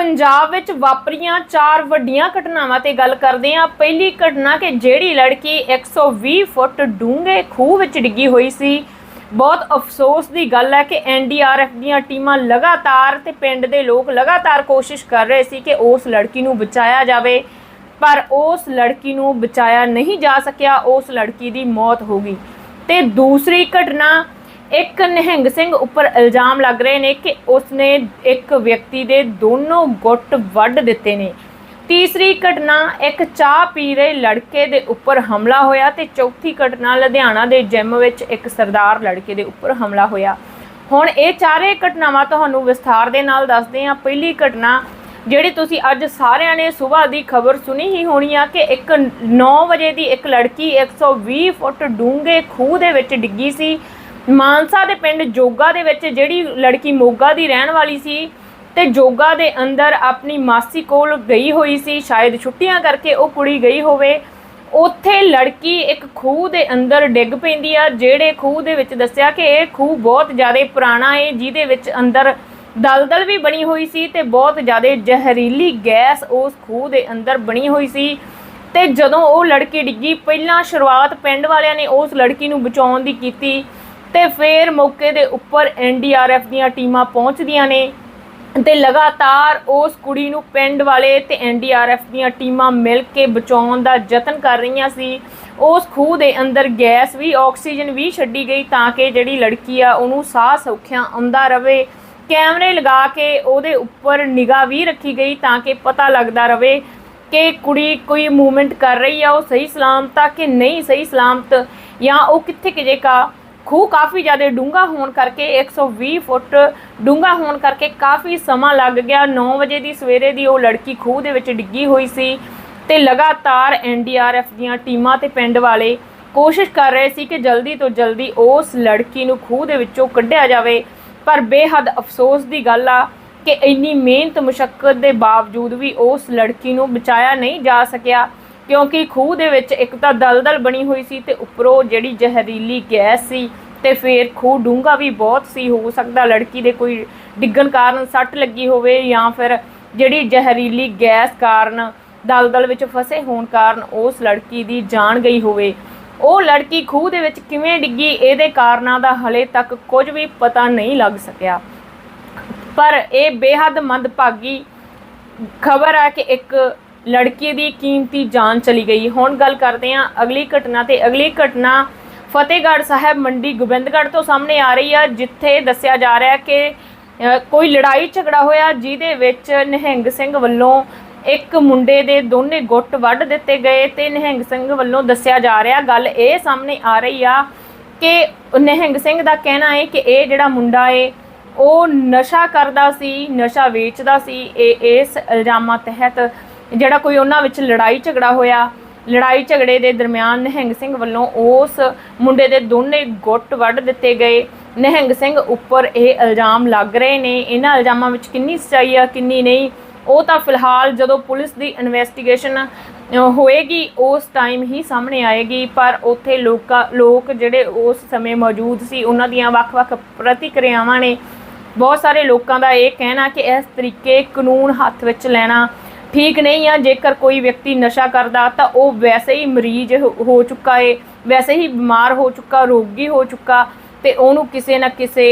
ਪੰਜਾਬ ਵਿੱਚ ਵਾਪਰੀਆਂ ਚਾਰ ਵੱਡੀਆਂ ਘਟਨਾਵਾਂ ਤੇ ਗੱਲ ਕਰਦੇ ਹਾਂ। ਪਹਿਲੀ ਘਟਨਾ ਕਿ ਜਿਹੜੀ ਲੜਕੀ 120 ਫੁੱਟ ਡੂੰਘੇ ਖੂਹ ਵਿੱਚ ਡਿੱਗੀ ਹੋਈ ਸੀ। ਬਹੁਤ ਅਫਸੋਸ ਦੀ ਗੱਲ ਹੈ ਕਿ ਐਨਡੀਆਰਐਫ ਦੀਆਂ ਟੀਮਾਂ ਲਗਾਤਾਰ ਤੇ ਪਿੰਡ ਦੇ ਲੋਕ ਲਗਾਤਾਰ ਕੋਸ਼ਿਸ਼ ਕਰ ਰਹੇ ਸੀ ਕਿ ਉਸ ਲੜਕੀ ਨੂੰ ਬਚਾਇਆ ਜਾਵੇ। ਪਰ ਉਸ ਲੜਕੀ ਨੂੰ ਬਚਾਇਆ ਨਹੀਂ ਜਾ ਸਕਿਆ। ਉਸ ਲੜਕੀ ਦੀ ਮੌਤ ਹੋ ਗਈ। ਤੇ ਦੂਸਰੀ ਘਟਨਾ ਇੱਕ ਨਿਹੰਗ ਸਿੰਘ ਉੱਪਰ ਇਲਜ਼ਾਮ ਲੱਗ ਰਹੇ ਨੇ ਕਿ ਉਸਨੇ ਇੱਕ ਵਿਅਕਤੀ ਦੇ ਦੋਨੋਂ ਗੁੱਟ ਵੱਢ ਦਿੱਤੇ ਨੇ। ਤੀਸਰੀ ਘਟਨਾ, ਇੱਕ ਚਾਹ ਪੀ ਰਹੇ ਲੜਕੇ ਦੇ ਉੱਪਰ ਹਮਲਾ ਹੋਇਆ ਤੇ ਚੌਥੀ ਘਟਨਾ, ਲੁਧਿਆਣਾ ਦੇ ਜਿਮ ਵਿੱਚ ਇੱਕ ਸਰਦਾਰ ਲੜਕੇ ਦੇ ਉੱਪਰ ਹਮਲਾ ਹੋਇਆ। ਹੁਣ ਇਹ ਚਾਰੇ ਘਟਨਾਵਾਂ ਤੁਹਾਨੂੰ ਵਿਸਥਾਰ ਦੇ ਨਾਲ ਦੱਸਦੇ ਹਾਂ। ਪਹਿਲੀ ਘਟਨਾ, ਜਿਹੜੀ ਤੁਸੀਂ ਅੱਜ ਸਾਰਿਆਂ ਨੇ ਸਵੇਰ ਦੀ ਖਬਰ ਸੁਣੀ ਹੀ ਹੋਣੀ ਆ ਕਿ ਇੱਕ 9 ਵਜੇ ਦੀ ਇੱਕ ਲੜਕੀ 120 ਫੁੱਟ ਡੂੰਘੇ ਖੂਹ ਦੇ ਵਿੱਚ ਡਿੱਗੀ ਸੀ। ਮਾਨਸਾ ਦੇ ਪਿੰਡ ਜੋਗਾ ਦੇ ਵਿੱਚ ਜਿਹੜੀ ਲੜਕੀ ਮੋਗਾ ਦੀ ਰਹਿਣ ਵਾਲੀ ਸੀ ਤੇ ਜੋਗਾ ਦੇ ਅੰਦਰ ਆਪਣੀ ਮਾਸੀ ਕੋਲ ਗਈ ਹੋਈ ਸੀ, ਸ਼ਾਇਦ ਛੁੱਟੀਆਂ ਕਰਕੇ ਉਹ ਕੁੜੀ ਗਈ ਹੋਵੇ, ਉੱਥੇ ਲੜਕੀ ਇੱਕ ਖੂਹ ਦੇ ਅੰਦਰ ਡਿੱਗ ਪੈਂਦੀ ਆ, ਜਿਹੜੇ ਖੂਹ ਦੇ ਵਿੱਚ ਦੱਸਿਆ ਕਿ ਇਹ ਖੂਹ ਬਹੁਤ ਜ਼ਿਆਦਾ ਪੁਰਾਣਾ ਹੈ ਜਿਹਦੇ ਵਿੱਚ ਅੰਦਰ ਦਲਦਲ ਵੀ ਬਣੀ ਹੋਈ ਸੀ ਤੇ ਬਹੁਤ ਜ਼ਿਆਦਾ ਜ਼ਹਿਰੀਲੀ ਗੈਸ ਉਸ ਖੂਹ ਦੇ ਅੰਦਰ ਬਣੀ ਹੋਈ ਸੀ ਤੇ ਜਦੋਂ ਉਹ ਲੜਕੀ ਡਿੱਗੀ, ਪਹਿਲਾਂ ਸ਼ੁਰੂਆਤ ਪਿੰਡ ਵਾਲਿਆਂ ਨੇ ਉਸ ਲੜਕੀ ਨੂੰ ਬਚਾਉਣ ਦੀ ਕੀਤੀ ਤੇ ਫਿਰ ਮੌਕੇ ਦੇ ਉੱਪਰ ਐਨਡੀਆਰਐਫ ਦੀਆਂ ਟੀਮਾਂ ਪਹੁੰਚਦੀਆਂ ਨੇ ਤੇ ਲਗਾਤਾਰ ਉਸ ਕੁੜੀ ਨੂੰ ਪਿੰਡ ਵਾਲੇ ਤੇ ਐਨਡੀਆਰਐਫ ਦੀਆਂ ਟੀਮਾਂ ਮਿਲ ਕੇ ਬਚਾਉਣ ਦਾ ਯਤਨ ਕਰ ਰਹੀਆਂ ਸੀ। ਉਸ ਖੂਹ ਦੇ ਅੰਦਰ ਗੈਸ ਵੀ, ਆਕਸੀਜਨ ਵੀ ਛੱਡੀ ਗਈ ਤਾਂ ਕਿ ਜਿਹੜੀ ਲੜਕੀ ਆ, ਉਹਨੂੰ ਸਾਹ ਸੌਖਿਆ ਆਉਂਦਾ ਰਵੇ। ਕੈਮਰੇ ਲਗਾ ਕੇ ਉਹਦੇ ਉੱਪਰ ਨਿਗਾਹ ਵੀ ਰੱਖੀ ਗਈ ਤਾਂ ਕਿ ਪਤਾ ਲੱਗਦਾ ਰਵੇ ਕਿ ਕੁੜੀ ਕੋਈ ਮੂਵਮੈਂਟ ਕਰ ਰਹੀ ਆ, ਉਹ ਸਹੀ ਸਲਾਮਤ ਆ ਕਿ ਨਹੀਂ ਸਹੀ ਸਲਾਮਤ ਜਾਂ ਉਹ ਕਿੱਥੇ ਕਿਜੇ ਕਾ। ਖੂਹ ਕਾਫੀ ਜ਼ਿਆਦਾ ਡੂੰਘਾ ਹੋਣ ਕਰਕੇ 120 ਫੁੱਟ ਡੂੰਘਾ ਹੋਣ ਕਰਕੇ ਕਾਫੀ ਸਮਾਂ ਲੱਗ ਗਿਆ। 9 ਵਜੇ ਦੀ ਸਵੇਰੇ ਦੀ ਉਹ ਲੜਕੀ ਖੂਹ ਦੇ ਵਿੱਚ ਡਿੱਗੀ ਹੋਈ ਸੀ ਤੇ ਲਗਾਤਾਰ ਐਨਡੀਆਰਐਫ ਦੀਆਂ ਟੀਮਾਂ ਤੇ ਪਿੰਡ ਵਾਲੇ ਕੋਸ਼ਿਸ਼ ਕਰ ਰਹੇ ਸੀ ਕਿ ਜਲਦੀ ਤੋਂ ਜਲਦੀ ਉਸ ਲੜਕੀ ਨੂੰ ਖੂਹ ਦੇ ਵਿੱਚੋਂ ਕੱਢਿਆ ਜਾਵੇ। ਪਰ ਬੇਹੱਦ ਅਫਸੋਸ ਦੀ ਗੱਲ ਆ ਕਿ ਇੰਨੀ ਮਿਹਨਤ ਮੁਸ਼ਕਲ ਦੇ ਬਾਵਜੂਦ ਵੀ ਉਸ ਲੜਕੀ ਨੂੰ ਬਚਾਇਆ ਨਹੀਂ ਜਾ ਸਕਿਆ। ਕਿਉਂਕਿ ਖੂਹ ਦੇ ਵਿੱਚ ਇੱਕ ਤਾਂ ਦਲਦਲ ਬਣੀ ਹੋਈ ਸੀ ਤੇ ਉੱਪਰੋਂ ਜਿਹੜੀ ਜ਼ਹਿਰੀਲੀ ਗੈਸ ਸੀ ਤੇ ਫਿਰ ਖੂਹ ਡੂੰਘਾ ਵੀ ਬਹੁਤ ਸੀ, ਹੋ ਸਕਦਾ ਲੜਕੀ ਦੇ ਕੋਈ ਡਿੱਗਣ ਕਾਰਨ ਸੱਟ ਲੱਗੀ ਹੋਵੇ ਜਾਂ ਫਿਰ ਜਿਹੜੀ ਜ਼ਹਿਰੀਲੀ ਗੈਸ ਕਾਰਨ ਦਲਦਲ ਵਿੱਚ ਫਸੇ ਹੋਣ ਕਾਰਨ ਉਸ ਲੜਕੀ ਦੀ ਜਾਨ ਗਈ ਹੋਵੇ। ਉਹ ਲੜਕੀ ਖੂਹ ਦੇ ਵਿੱਚ ਕਿਵੇਂ ਡਿੱਗੀ, ਇਹਦੇ ਕਾਰਨਾਂ ਦਾ ਹਲੇ ਤੱਕ ਕੁਝ ਵੀ ਪਤਾ ਨਹੀਂ ਲੱਗ ਸਕਿਆ। ਪਰ ਇਹ ਬੇਹੱਦ ਮੰਦਭਾਗੀ ਖਬਰ ਹੈ ਕਿ ਇੱਕ ਲੜਕੇ ਦੀ ਕੀਮਤੀ ਜਾਨ ਚਲੀ ਗਈ। ਹੁਣ ਗੱਲ ਕਰਦੇ ਹਾਂ ਅਗਲੀ ਘਟਨਾ ਤੇ ਅਗਲੀ ਘਟਨਾ ਫਤਿਹਗੜ੍ਹ ਸਾਹਿਬ ਮੰਡੀ ਗੋਬਿੰਦਗੜ੍ਹ ਤੋਂ ਸਾਹਮਣੇ ਆ ਰਹੀ ਆ, ਜਿੱਥੇ ਦੱਸਿਆ ਜਾ ਰਿਹਾ ਕਿ ਕੋਈ ਲੜਾਈ ਝਗੜਾ ਹੋਇਆ, ਜਿਹਦੇ ਵਿੱਚ ਨਿਹੰਗ ਸਿੰਘ ਵੱਲੋਂ ਇੱਕ ਮੁੰਡੇ ਦੇ ਦੋਨੇ ਗੁੱਟ ਵੱਢ ਦਿੱਤੇ ਗਏ ਤੇ ਨਿਹੰਗ ਸਿੰਘ ਵੱਲੋਂ ਦੱਸਿਆ ਜਾ ਰਿਹਾ, ਗੱਲ ਇਹ ਸਾਹਮਣੇ ਆ ਰਹੀ ਆ ਕਿ ਨਿਹੰਗ ਸਿੰਘ ਦਾ ਕਹਿਣਾ ਹੈ ਕਿ ਇਹ ਜਿਹੜਾ ਮੁੰਡਾ ਏ, ਉਹ ਨਸ਼ਾ ਕਰਦਾ ਸੀ, ਨਸ਼ਾ ਵੇਚਦਾ ਸੀ, ਇਹ ਇਸ ਇਲਜ਼ਾਮਾਂ ਤਹਿਤ ਜਿਹੜਾ ਕੋਈ ਉਹਨਾਂ ਵਿੱਚ ਲੜਾਈ ਝਗੜਾ ਹੋਇਆ, ਲੜਾਈ ਝਗੜੇ ਦੇ ਦਰਮਿਆਨ ਨਿਹੰਗ ਸਿੰਘ ਵੱਲੋਂ ਉਸ ਮੁੰਡੇ ਦੇ ਦੋਨੇ ਗੁੱਟ ਵੱਢ ਦਿੱਤੇ ਗਏ। ਨਿਹੰਗ ਸਿੰਘ ਉੱਪਰ ਇਹ ਇਲਜ਼ਾਮ ਲੱਗ ਰਹੇ ਨੇ। ਇਹਨਾਂ ਇਲਜ਼ਾਮਾਂ ਵਿੱਚ ਕਿੰਨੀ ਸੱਚਾਈ ਆ, ਕਿੰਨੀ ਨਹੀਂ, ਉਹ ਤਾਂ ਫਿਲਹਾਲ ਜਦੋਂ ਪੁਲਿਸ ਦੀ ਇਨਵੈਸਟੀਗੇਸ਼ਨ ਹੋਏਗੀ, ਉਸ ਟਾਈਮ ਹੀ ਸਾਹਮਣੇ ਆਏਗੀ। ਪਰ ਉੱਥੇ ਲੋਕਾਂ, ਲੋਕ ਜਿਹੜੇ ਉਸ ਸਮੇਂ ਮੌਜੂਦ ਸੀ, ਉਹਨਾਂ ਦੀਆਂ ਵੱਖ-ਵੱਖ ਪ੍ਰਤੀਕਿਰਿਆਵਾਂ ਨੇ। ਬਹੁਤ ਸਾਰੇ ਲੋਕਾਂ ਦਾ ਇਹ ਕਹਿਣਾ ਕਿ ਇਸ ਤਰੀਕੇ ਕਾਨੂੰਨ ਹੱਥ ਵਿੱਚ ਲੈਣਾ ਠੀਕ ਨਹੀਂ ਆ ਜੇਕਰ ਕੋਈ ਵਿਅਕਤੀ ਨਸ਼ਾ ਕਰਦਾ ਤਾਂ ਉਹ ਵੈਸੇ ਹੀ ਮਰੀਜ਼ ਹੋ- ਹੋ ਚੁੱਕਾ ਏ ਵੈਸੇ ਹੀ ਬਿਮਾਰ ਹੋ ਚੁੱਕਾ ਰੋਗੀ ਹੋ ਚੁੱਕਾ ਤੇ ਉਹਨੂੰ ਕਿਸੇ ਨਾ ਕਿਸੇ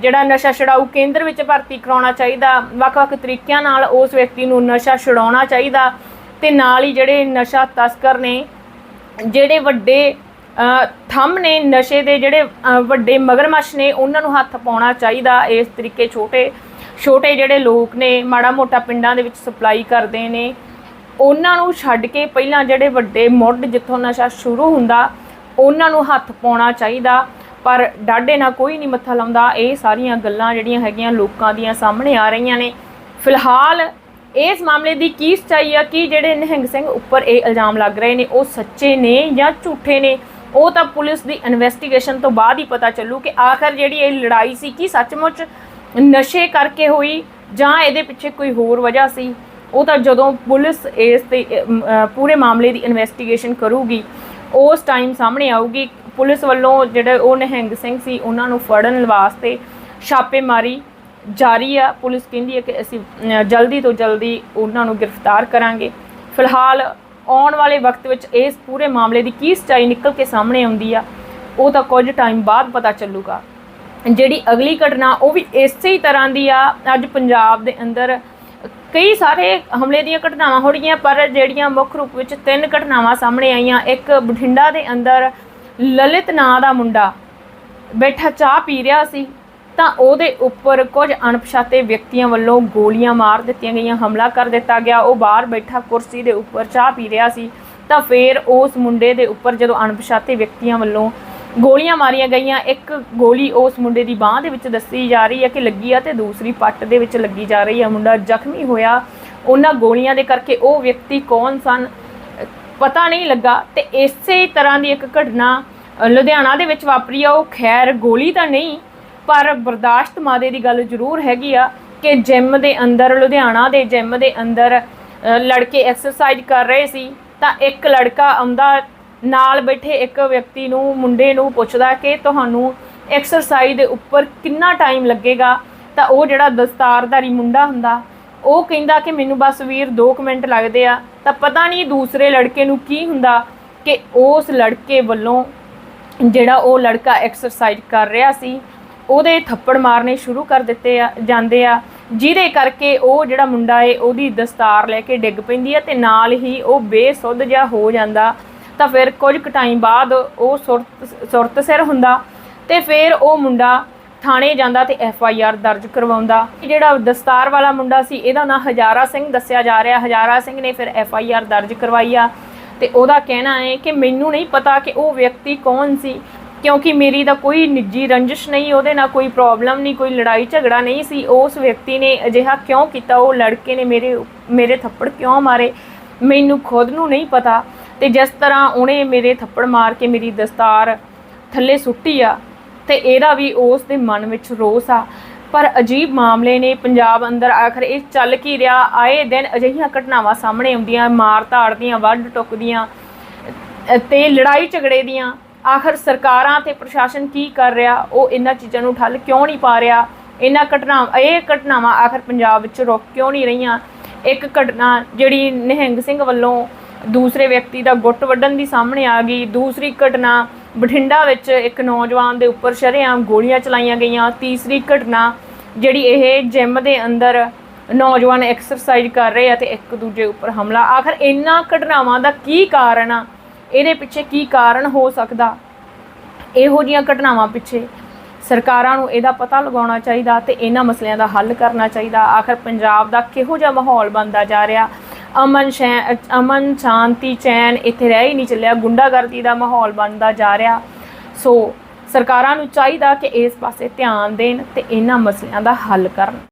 ਜਿਹੜਾ ਨਸ਼ਾ ਛਡਾਊ ਕੇਂਦਰ ਵਿੱਚ ਭਰਤੀ ਕਰਾਉਣਾ ਚਾਹੀਦਾ ਵੱਖ-ਵੱਖ ਤਰੀਕਿਆਂ ਨਾਲ ਉਸ ਵਿਅਕਤੀ ਨੂੰ ਨਸ਼ਾ ਛਡਾਉਣਾ ਚਾਹੀਦਾ ਤੇ ਨਾਲ ਹੀ ਜਿਹੜੇ ਨਸ਼ਾ ਤਸਕਰ ਨੇ ਜਿਹੜੇ ਵੱਡੇ ਅ, ਥੰਮ ਨੇ ਨਸ਼ੇ ਦੇ ਜਿਹੜੇ ਵੱਡੇ ਮਗਰਮੱਛ ਨੇ ਉਹਨਾਂ ਨੂੰ ਹੱਥ ਪਾਉਣਾ ਚਾਹੀਦਾ ਇਸ ਤਰੀਕੇ ਛੋਟੇ ਛੋਟੇ ਜਿਹੜੇ ਲੋਕ ਨੇ, ਮਾੜਾ ਮੋਟਾ ਪਿੰਡਾਂ ਦੇ ਵਿੱਚ ਸਪਲਾਈ ਕਰਦੇ ਨੇ, ਉਹਨਾਂ ਨੂੰ ਛੱਡ ਕੇ ਪਹਿਲਾਂ ਜਿਹੜੇ ਵੱਡੇ ਮੁੱਢ ਜਿੱਥੋਂ ਨਸ਼ਾ ਸ਼ੁਰੂ ਹੁੰਦਾ, ਉਹਨਾਂ ਨੂੰ ਹੱਥ ਪਾਉਣਾ ਚਾਹੀਦਾ, ਪਰ ਡਾਢੇ ਨਾਲ ਕੋਈ ਨਹੀਂ ਮੱਥਾ ਲਾਉਂਦਾ। ਇਹ ਸਾਰੀਆਂ ਗੱਲਾਂ ਜਿਹੜੀਆਂ ਹੈਗੀਆਂ ਲੋਕਾਂ ਦੀਆਂ ਸਾਹਮਣੇ ਆ ਰਹੀਆਂ ਨੇ। ਫਿਲਹਾਲ ਇਸ ਮਾਮਲੇ ਦੀ ਕੀ ਸੱਚਾਈ ਆ, ਕਿ ਜਿਹੜੇ ਨਿਹੰਗ ਸਿੰਘ ਉੱਪਰ ਇਹ ਇਲਜ਼ਾਮ ਲੱਗ ਰਹੇ ਨੇ, ਉਹ ਸੱਚੇ ਨੇ ਜਾਂ ਝੂਠੇ ਨੇ? ਉਹ ਤਾਂ ਪੁਲਿਸ ਦੀ ਇਨਵੈਸਟੀਗੇਸ਼ਨ ਤੋਂ ਬਾਅਦ ਹੀ ਪਤਾ ਚੱਲੂ ਕਿ ਆਖਰ ਜਿਹੜੀ ਇਹ ਲੜਾਈ ਸੀ, ਕਿ ਸੱਚਮੁੱਚ ਨਸ਼ੇ ਕਰਕੇ ਹੋਈ ਜਾਂ ਇਹਦੇ ਪਿੱਛੇ ਕੋਈ ਹੋਰ ਵਜ੍ਹਾ ਸੀ, ਉਹ ਤਾਂ ਜਦੋਂ ਪੁਲਿਸ ਇਸ ਤੇ ਪੂਰੇ ਮਾਮਲੇ ਦੀ ਇਨਵੈਸਟੀਗੇਸ਼ਨ ਕਰੂਗੀ, ਉਸ ਟਾਈਮ ਸਾਹਮਣੇ ਆਊਗੀ, ਪੁਲਿਸ ਵੱਲੋਂ ਜਿਹੜੇ ਉਹ ਨਹਿੰਗ ਸਿੰਘ ਸੀ, ਉਹਨਾਂ ਨੂੰ ਫੜਨ ਵਾਸਤੇ ਛਾਪੇਮਾਰੀ ਜਾਰੀ ਆ। ਪੁਲਿਸ ਕਹਿੰਦੀ ਹੈ ਕਿ ਅਸੀਂ ਜਲਦੀ ਤੋਂ ਜਲਦੀ ਉਹਨਾਂ ਨੂੰ ਗ੍ਰਿਫਤਾਰ ਕਰਾਂਗੇ। ਫਿਲਹਾਲ ਆਉਣ ਵਾਲੇ ਵਕਤ ਵਿੱਚ ਇਸ ਪੂਰੇ ਮਾਮਲੇ ਦੀ ਕੀ ਸੱਚਾਈ ਨਿਕਲ ਕੇ ਸਾਹਮਣੇ ਆਉਂਦੀ ਆ, ਉਹ ਤਾਂ ਕੁਝ ਟਾਈਮ ਬਾਅਦ ਪਤਾ ਚੱਲੂਗਾ। ਜਿਹੜੀ ਅਗਲੀ ਘਟਨਾ, ਉਹ ਵੀ ਇਸੇ ਹੀ ਤਰ੍ਹਾਂ ਦੀ ਆ। ਅੱਜ ਪੰਜਾਬ ਦੇ ਅੰਦਰ ਕਈ ਸਾਰੇ ਹਮਲੇ ਦੀਆਂ ਘਟਨਾਵਾਂ ਹੋ ਰਹੀਆਂ, ਪਰ ਜਿਹੜੀਆਂ ਮੁੱਖ ਰੂਪ ਵਿੱਚ ਤਿੰਨ ਘਟਨਾਵਾਂ ਸਾਹਮਣੇ ਆਈਆਂ। ਇੱਕ ਬਠਿੰਡਾ ਦੇ ਅੰਦਰ ਲਲਿਤ ਨਾਂ ਦਾ ਮੁੰਡਾ ਬੈਠਾ ਚਾਹ ਪੀ ਰਿਹਾ ਸੀ, ਤਾਂ ਉਹਦੇ ਉੱਪਰ ਕੁਝ ਅਣਪਛਾਤੇ ਵਿਅਕਤੀਆਂ ਵੱਲੋਂ ਗੋਲੀਆਂ ਮਾਰ ਦਿੱਤੀਆਂ ਗਈਆਂ, ਹਮਲਾ ਕਰ ਦਿੱਤਾ ਗਿਆ। ਉਹ ਬਾਹਰ ਬੈਠਾ ਕੁਰਸੀ ਦੇ ਉੱਪਰ ਚਾਹ ਪੀ ਰਿਹਾ ਸੀ, ਤਾਂ ਫਿਰ ਉਸ ਮੁੰਡੇ ਦੇ ਉੱਪਰ ਜਦੋਂ ਅਣਪਛਾਤੇ ਵਿਅਕਤੀਆਂ ਵੱਲੋਂ ਗੋਲੀਆਂ ਮਾਰੀਆਂ ਗਈਆਂ। ਇੱਕ ਗੋਲੀ ਉਸ ਮੁੰਡੇ ਦੀ ਬਾਹ ਦੇ ਵਿੱਚ ਦੱਸੀ ਜਾ ਰਹੀ ਹੈ ਕਿ ਲੱਗੀ ਆ ਤੇ ਦੂਸਰੀ ਪੱਟ ਦੇ ਵਿੱਚ ਲੱਗੀ ਜਾ ਰਹੀ ਹੈ। ਮੁੰਡਾ ਜ਼ਖਮੀ ਹੋਇਆ। ਉਹਨਾਂ ਗੋਲੀਆਂ ਦੇ ਕਰਕੇ ਉਹ ਵਿਅਕਤੀ ਕੌਣ ਸਨ, ਪਤਾ ਨਹੀਂ ਲੱਗਾ ਤੇ ਇਸੇ ਤਰ੍ਹਾਂ ਦੀ ਇੱਕ ਘਟਨਾ ਲੁਧਿਆਣਾ ਦੇ ਵਿੱਚ ਵਾਪਰੀ ਆ। ਉਹ ਖੈਰ ਗੋਲੀ ਤਾਂ ਨਹੀਂ, ਪਰ ਬਰਦਾਸ਼ਤ ਮਾਦੇ ਦੀ ਗੱਲ ਜ਼ਰੂਰ ਹੈਗੀ ਆ ਕਿ ਜਿਮ ਦੇ ਅੰਦਰ, ਲੁਧਿਆਣਾ ਦੇ ਜਿਮ ਦੇ ਅੰਦਰ ਲੜਕੇ ਐਕਸਰਸਾਈਜ਼ ਕਰ ਰਹੇ ਸੀ। ਤਾਂ ਇੱਕ ਲੜਕਾ ਆਉਂਦਾ ਨਾਲ ਬੈਠੇ ਇੱਕ ਵਿਅਕਤੀ ਨੂੰ, ਮੁੰਡੇ ਨੂੰ ਪੁੱਛਦਾ ਕਿ ਤੁਹਾਨੂੰ ਐਕਸਰਸਾਈਜ਼ ਦੇ ਉੱਪਰ ਕਿੰਨਾ ਟਾਈਮ ਲੱਗੇਗਾ? ਤਾਂ ਉਹ ਜਿਹੜਾ ਦਸਤਾਰਧਾਰੀ ਮੁੰਡਾ ਹੁੰਦਾ, ਉਹ ਕਹਿੰਦਾ ਕਿ ਮੈਨੂੰ ਬਸ ਵੀਰ 2 ਮਿੰਟ ਲੱਗਦੇ ਆ। ਤਾਂ ਪਤਾ ਨਹੀਂ ਦੂਸਰੇ ਲੜਕੇ ਨੂੰ ਕੀ ਹੁੰਦਾ ਕਿ ਉਸ ਲੜਕੇ ਵੱਲੋਂ ਜਿਹੜਾ ਉਹ ਲੜਕਾ ਐਕਸਰਸਾਈਜ਼ ਕਰ ਰਿਹਾ ਸੀ, ਉਹਦੇ ਥੱਪੜ ਮਾਰਨੇ ਸ਼ੁਰੂ ਕਰ ਦਿੱਤੇ ਆ, ਜਾਂਦੇ ਆ। ਜਿਹਦੇ ਕਰਕੇ ਉਹ ਜਿਹੜਾ ਮੁੰਡਾ ਏ, ਉਹਦੀ ਦਸਤਾਰ ਲੈ ਕੇ ਡਿੱਗ ਪੈਂਦੀ ਆ ਤੇ ਨਾਲ ਹੀ ਉਹ ਬੇਸੁੱਧ ਜਿਹਾ ਹੋ ਜਾਂਦਾ ਤਾਂ ਫਿਰ ਕੁਝ ਕੁ ਟਾਈਮ ਬਾਅਦ ਉਹ ਸੁਰਤ ਸੁਰਤ ਸਿਰ ਹੁੰਦਾ ਤੇ ਫਿਰ ਉਹ ਮੁੰਡਾ ਥਾਣੇ ਜਾਂਦਾ ਤੇ ਐਫ ਆਈ ਆਰ ਦਰਜ ਕਰਵਾਉਂਦਾ। ਜਿਹੜਾ ਦਸਤਾਰ ਵਾਲਾ ਮੁੰਡਾ ਸੀ, ਇਹਦਾ ਨਾਂ ਹਜ਼ਾਰਾ ਸਿੰਘ ਦੱਸਿਆ ਜਾ ਰਿਹਾ। ਹਜ਼ਾਰਾ ਸਿੰਘ ਨੇ ਫਿਰ ਐਫ ਆਈ ਆਰ ਦਰਜ ਕਰਵਾਈ ਆ ਤੇ ਉਹਦਾ ਕਹਿਣਾ ਹੈ ਕਿ ਮੈਨੂੰ ਨਹੀਂ ਪਤਾ ਕਿ ਉਹ ਵਿਅਕਤੀ ਕੌਣ ਸੀ, ਕਿਉਂਕਿ ਮੇਰੀ ਤਾਂ ਕੋਈ ਨਿੱਜੀ ਰੰਜਿਸ਼ ਨਹੀਂ, ਉਹਦੇ ਨਾਲ ਕੋਈ ਪ੍ਰੋਬਲਮ ਨਹੀਂ, ਕੋਈ ਲੜਾਈ ਝਗੜਾ ਨਹੀਂ ਸੀ। ਉਸ ਵਿਅਕਤੀ ਨੇ ਅਜਿਹਾ ਕਿਉਂ ਕੀਤਾ? ਉਹ ਲੜਕੇ ਨੇ ਮੇਰੇ ਮੇਰੇ ਥੱਪੜ ਕਿਉਂ ਮਾਰੇ? ਮੈਨੂੰ ਖੁਦ ਨੂੰ ਨਹੀਂ ਪਤਾ। ਤੇ ਜਿਸ ਤਰ੍ਹਾਂ ਉਹਨੇ ਮੇਰੇ ਥੱਪੜ ਮਾਰ ਕੇ ਮੇਰੀ ਦਸਤਾਰ ਥੱਲੇ ਸੁੱਟੀ ਆ, ਤੇ ਇਹਦਾ ਵੀ ਉਸ ਦੇ ਮਨ ਵਿੱਚ ਰੋਸ ਆ। ਪਰ ਅਜੀਬ ਮਾਮਲੇ ਨੇ ਪੰਜਾਬ ਅੰਦਰ ਆਖਰ ਇਹ ਚੱਲ ਕੀ ਰਿਹਾ? ਆਏ ਦਿਨ ਅਜਿਹੀਆਂ ਘਟਨਾਵਾਂ ਸਾਹਮਣੇ ਆਉਂਦੀਆਂ, ਮਾਰ ਧਾੜ ਦੀਆਂ, ਵੱਢ ਟੁੱਕ ਦੀਆਂ, ਤੇ ਲੜਾਈ ਝਗੜੇ ਦੀਆਂ। ਆਖਰ ਸਰਕਾਰਾਂ ਤੇ ਪ੍ਰਸ਼ਾਸਨ ਕੀ ਕਰ ਰਿਹਾ? ਉਹ ਇਹਨਾਂ ਚੀਜ਼ਾਂ ਨੂੰ ਠੱਲ ਕਿਉਂ ਨਹੀਂ ਪਾ ਰਿਹਾ? ਇਹਨਾਂ ਘਟਨਾ, ਇਹ ਘਟਨਾਵਾਂ ਆਖਰ ਪੰਜਾਬ ਵਿੱਚ ਰੁਕ ਕਿਉਂ ਨਹੀਂ ਰਹੀਆਂ? ਇੱਕ ਘਟਨਾ ਜਿਹੜੀ ਨਿਹੰਗ ਸਿੰਘ ਵੱਲੋਂ ਦੂਸਰੇ ਵਿਅਕਤੀ ਦਾ ਗੁੱਟ ਵੱਢਣ ਦੀ ਸਾਹਮਣੇ ਆ ਗਈ। ਦੂਸਰੀ ਘਟਨਾ ਬਠਿੰਡਾ ਵਿੱਚ ਇੱਕ ਨੌਜਵਾਨ ਦੇ ਉੱਪਰ ਸ਼ਰੇਆਮ ਗੋਲੀਆਂ ਚਲਾਈਆਂ ਗਈਆਂ। ਤੀਸਰੀ ਘਟਨਾ ਜਿਹੜੀ ਇਹ ਜਿਮ ਦੇ ਅੰਦਰ ਨੌਜਵਾਨ ਐਕਸਰਸਾਈਜ਼ ਕਰ ਰਹੇ ਆ ਤੇ ਇੱਕ ਦੂਜੇ ਉੱਪਰ ਹਮਲਾ। ਆਖਰ ਇਹਨਾਂ ਘਟਨਾਵਾਂ ਦਾ ਕੀ ਕਾਰਨ ਆ? ਇਹਦੇ ਪਿੱਛੇ ਕੀ ਕਾਰਨ ਹੋ ਸਕਦਾ? ਇਹੋ ਜੀਆਂ ਘਟਨਾਵਾਂ ਪਿੱਛੇ ਸਰਕਾਰਾਂ ਨੂੰ ਇਹਦਾ ਪਤਾ ਲਗਾਉਣਾ ਚਾਹੀਦਾ ਤੇ ਇਹਨਾਂ ਮਸਲਿਆਂ ਦਾ ਹੱਲ ਕਰਨਾ ਚਾਹੀਦਾ। ਆਖਰ ਪੰਜਾਬ ਦਾ ਕਿਹੋ ਜਿਹਾ ਮਾਹੌਲ ਬਣਦਾ ਜਾ ਰਿਹਾ? ਅਮਨ ਸ਼ੈ ਅਮਨ ਸ਼ਾਂਤੀ ਚੈਨ ਇੱਥੇ ਰਹਿ ਹੀ ਨਹੀਂ ਚੱਲਿਆ, ਗੁੰਡਾਗਰਦੀ ਦਾ ਮਾਹੌਲ ਬਣਦਾ ਜਾ ਰਿਹਾ। ਸੋ ਸਰਕਾਰਾਂ ਨੂੰ ਚਾਹੀਦਾ ਕਿ ਇਸ ਪਾਸੇ ਧਿਆਨ ਦੇਣ ਤੇ ਇਹਨਾਂ ਮਸਲਿਆਂ ਦਾ ਹੱਲ ਕਰਨ।